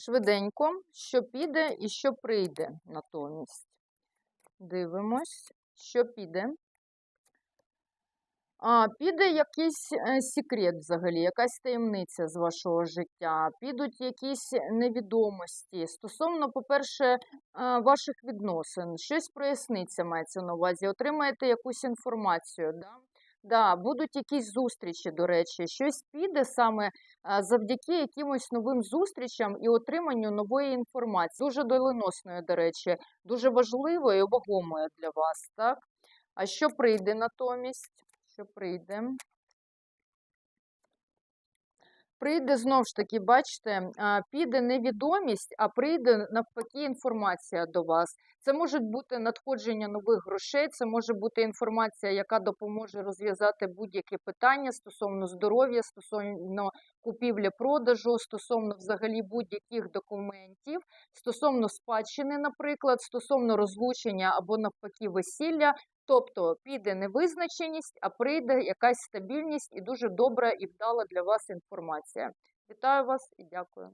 Швиденько, що піде і що прийде натомість. Дивимось, що піде. А, піде якийсь е, секрет взагалі, якась таємниця з вашого життя, підуть якісь невідомості стосовно, по-перше, е, ваших відносин. Щось проясниться, мається на увазі, отримаєте якусь інформацію. Да? Да, будуть якісь зустрічі, до речі, щось піде саме завдяки якимось новим зустрічам і отриманню нової інформації. Дуже доленосної, до речі, дуже важливої і вагомою для вас, так? А що прийде натомість? Що прийде? Прийде знову ж таки, бачите, піде невідомість, а прийде навпаки інформація до вас. Це може бути надходження нових грошей, це може бути інформація, яка допоможе розв'язати будь-які питання стосовно здоров'я, стосовно купівлі-продажу, стосовно взагалі будь-яких документів, стосовно спадщини, наприклад, стосовно розлучення або навпаки весілля. Тобто піде невизначеність, а прийде якась стабільність і дуже добра і вдала для вас інформація. Вітаю вас і дякую.